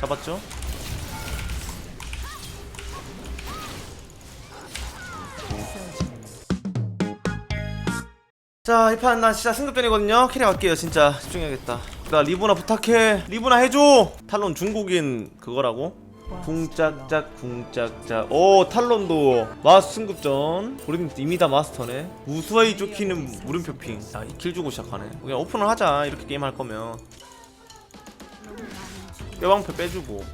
잡았죠? 자, 이 판 나 진짜 승급전이거든요. 캐리 갈게요, 진짜. 집중해야겠다. 나 리브나 부탁해. 리브나 해줘! 탈론 중국인 그거라고? 궁짝짝, 궁짝짝. 오, 탈론도 마스 승급전. 우린 이미 다 마스터네. 우수하이 쫓기는 물음표핑. 자, 이킬 주고 시작하네. 그냥 오픈을 하자. 이렇게 게임 할 거면. 뼈방패 빼주고.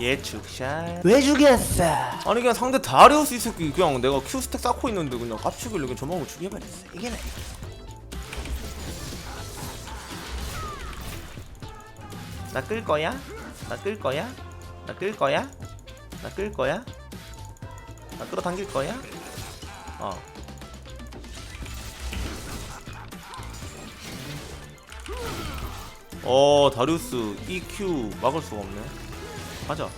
예측샷 왜 죽였어? 아니 그냥 상대 다리우스 이 새끼 그냥 내가 큐 스택 쌓고 있는데 그냥 깝치길래 그냥 저만고 죽여버렸어 이게 나 나끌 거야? 나 끌 거야? 나 끌 거야? 나 끌 거야? 나 끌어당길 거야? 어 어, 다리우스 EQ 막을 수가 없네. 가자.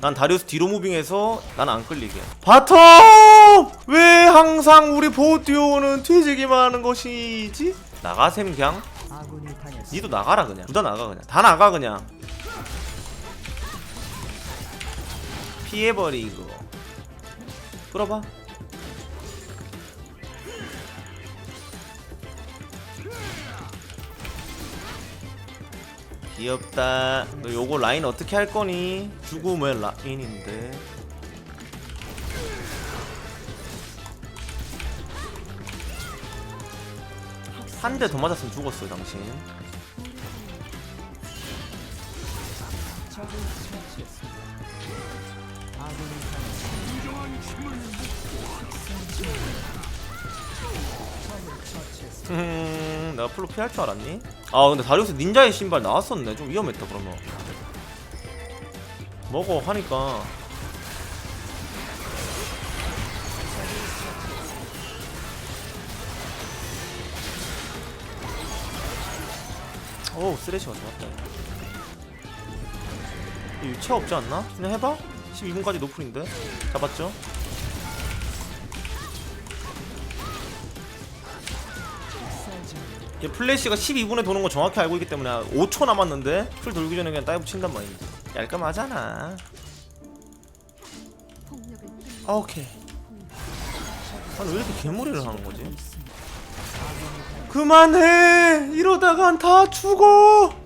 난 다리우스 뒤로 무빙해서 난 안 끌리게. 바텀! 왜 항상 우리 보듀오는 뒤지기만 하는 것이지? 나가셈 그냥. 니도 나가라 그냥. 둘 다 나가 그냥. 다 나가 그냥. 피해버리고. 끌어봐. 귀엽다. 너 요거 라인 어떻게 할 거니? 죽음의 라인인데. 한 대 더 맞았으면 죽었어, 당신. 음, 내가 풀로 피할 줄 알았니? 아, 근데 다리우스 닌자의 신발 나왔었네. 좀 위험했다, 그러면. 먹어, 하니까. 오, 쓰레쉬가 좋았다. 이 유체 없지 않나? 그냥 해봐? 12분까지 노플인데? 잡았죠? 얘 플래시가 12분에 도는 거 정확히 알고 있기 때문에 5초 남았는데 풀 돌기 전에 그냥 다이브 친단 말이지 깔끔하잖아 아 오케이 아니 왜 이렇게 개무리를 하는 거지 그만해. 이러다간 다 죽어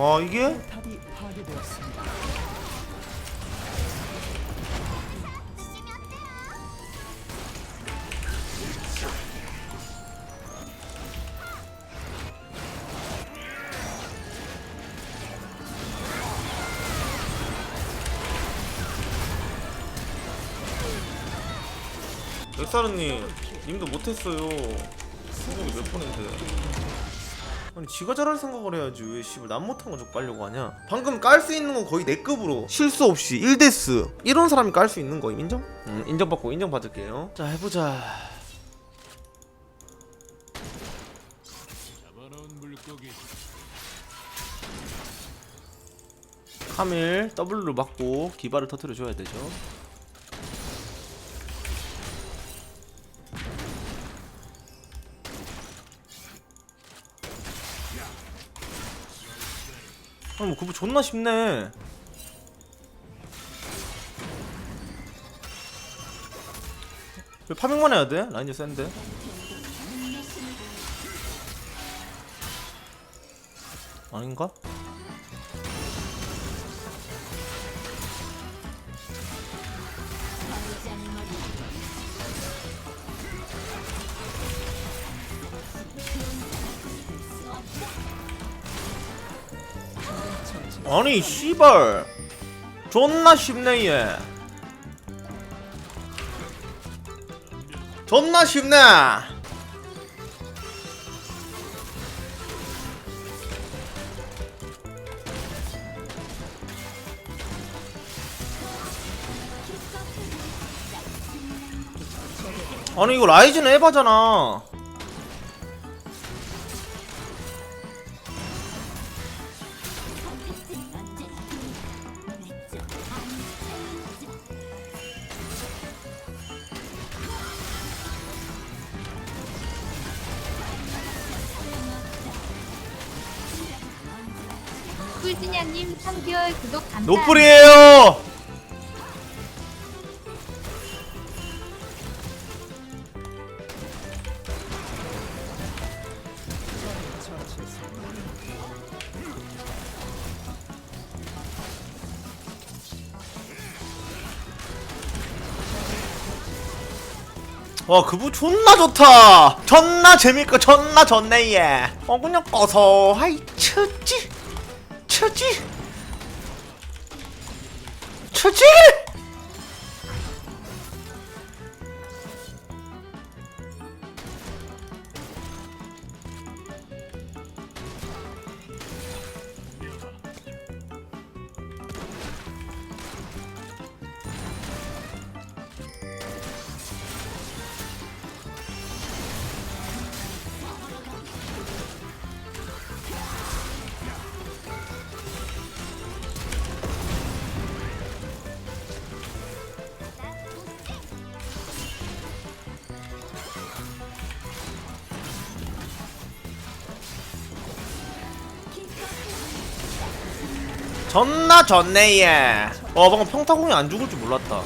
아 이게? 엑사르님 님도 못했어요 승부이 몇 번인데 아니 지가 잘할 생각을 해야지 왜 씨발 난 못한 거 족발려고 하냐? 방금 깔 수 있는 건 거의 내 급으로. 실수 없이 1데스. 이런 사람이 깔 수 있는 거임 인정? 음 인정받고 인정받을게요. 자 해보자. 카밀 W로 맞고 기발을 터트려 줘야 되죠 아니 뭐 그거 존나 쉽네 왜 파밍만 해야 돼? 라인이 센데 아닌가? 아니 씨발. 존나 쉽네 얘. 존나 쉽네. 아니 이거 라이즈는 에바잖아 꿀진양님 3개월 구독 감사합니다. 노플이에요! 와 그부 존나 좋다! 존나 재밌고 존나 좋네 얘 어 그냥 꺼서 하이 쳤지 쳤지? 쳤지 존나 좋네 얘. 와 방금 평타공이 안 죽을 줄 몰랐다.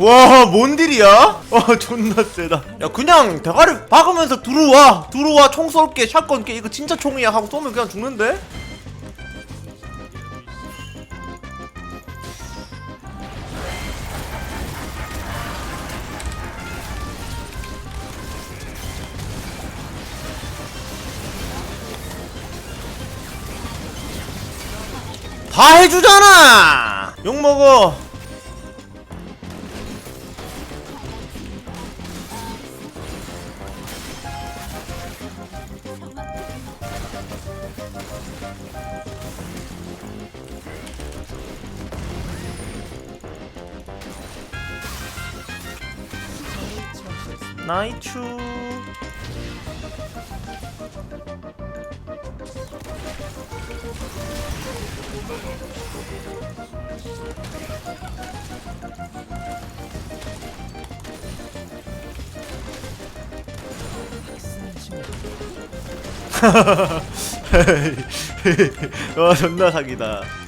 와, 뭔 딜이야? 와, 존나 세다. 야, 그냥 대가리 박으면서 들어와. 들어와. 총 쏠게. 샷건 게 이거 진짜 총이야. 하고 쏘면 그냥 죽는데? 다 해주잖아! 욕먹어. 나이추. 와 존나 사기다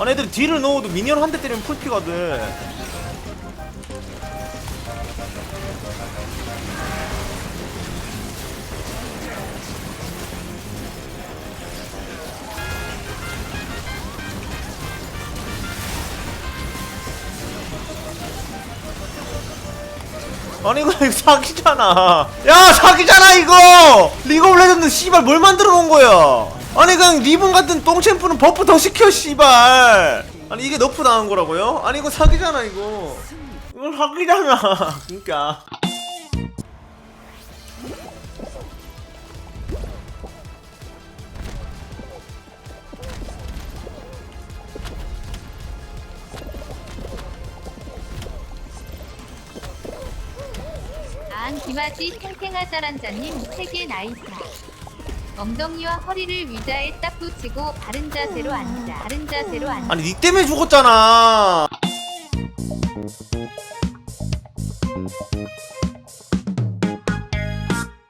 아니 애들이 딜을 넣어도 미니언 한 대 때리면 풀피가 돼. 아니 이거 이거 사기잖아. 야 사기잖아 이거! 리그 오브 레전드 씨발 뭘 만들어 놓은 거야 아니 그냥 리본 같은 똥챔프는 버프 더 시켜 씨발 아니 이게 너프 당한 거라고요? 아니 이거 사기잖아 이거 이거 사기잖아 그니까 안 김아지 탱탱하자란자님 3개 나이스. 엉덩이와 허리를 위자에 딱 붙이고 바른 자세로 앉아. 바른 자세로 앉아. 아니 니 때문에 죽었잖아